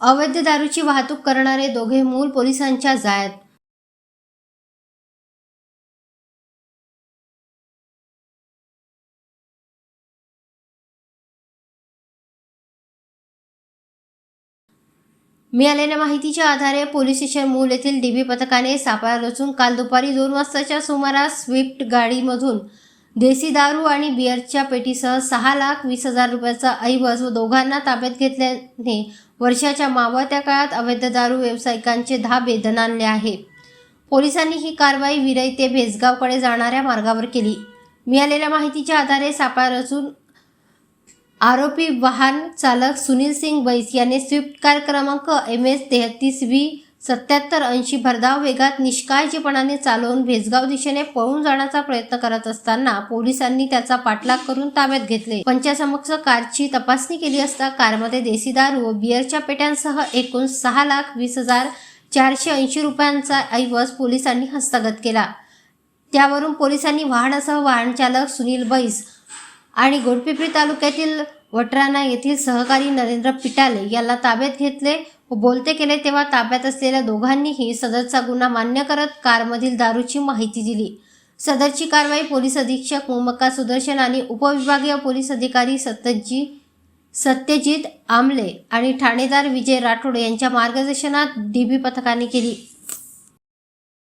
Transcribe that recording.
अवैध दारूची वाहतूक करणारे दोघे मूल पोलिसांच्या जाळ्यात. मिळालेल्या माहितीच्या आधारे पोलीस स्टेशन मूल येथील डीबी पथकाने सापळा रचून काल दुपारी दोन वाजताच्या सुमारास स्विफ्ट गाडीमधून देसी दारू आणि बिअरच्या पेटीसह सहा लाख वीस हजार रुपयाचा ऐवज व दोघांना ताब्यात घेतल्याने वर्षाच्या मावळत्या काळात अवैध दारू व्यावसायिकांचे धाबे दणाणले आहे. पोलिसांनी ही कारवाई विरई ते भेसगावकडे जाणाऱ्या मार्गावर केली. मिळालेल्या माहितीच्या आधारे सापळा रचून आरोपी वाहन चालक सुनील सिंग बैस याने स्विफ्ट कार क्रमांक एम एस तेहतीस व्ही सत्याहत्तर ऐंशी भरधाव वेगात निष्काळजीपणाने चालवून भेसगाव दिशेने पळून जाण्याचा प्रयत्न करत असताना पोलिसांनी त्याचा पाठलाग करून ताब्यात घेतले. पंचासमक्ष कारची तपासणी केली असता कारमध्ये देसी दारू व बिअरच्या पेट्यांसह एकूण सहा लाख वीस हजार चारशे ऐंशी रुपयांचा ऐवज पोलिसांनी हस्तगत केला. त्यावरून पोलिसांनी वाहनासह वाहन चालक सुनील बैस आणि गोडपिपरी तालुक्यातील वटराणा येथील सहकारी नरेंद्र पिटाले याला ताब्यात घेतले. बोलते केले तेव्हा ताब्यात असलेल्या दोघांनीही सदरचा गुन्हा मान्य करत कारमधील दारूची माहिती दिली. सदरची कारवाई पोलीस अधीक्षक मोमक्का सुदर्शन आणि उपविभागीय पोलीस अधिकारी सत्यजी सत्यजित आमले आणि ठाणेदार विजय राठोड यांच्या मार्गदर्शनात डीबी पथकाने केली.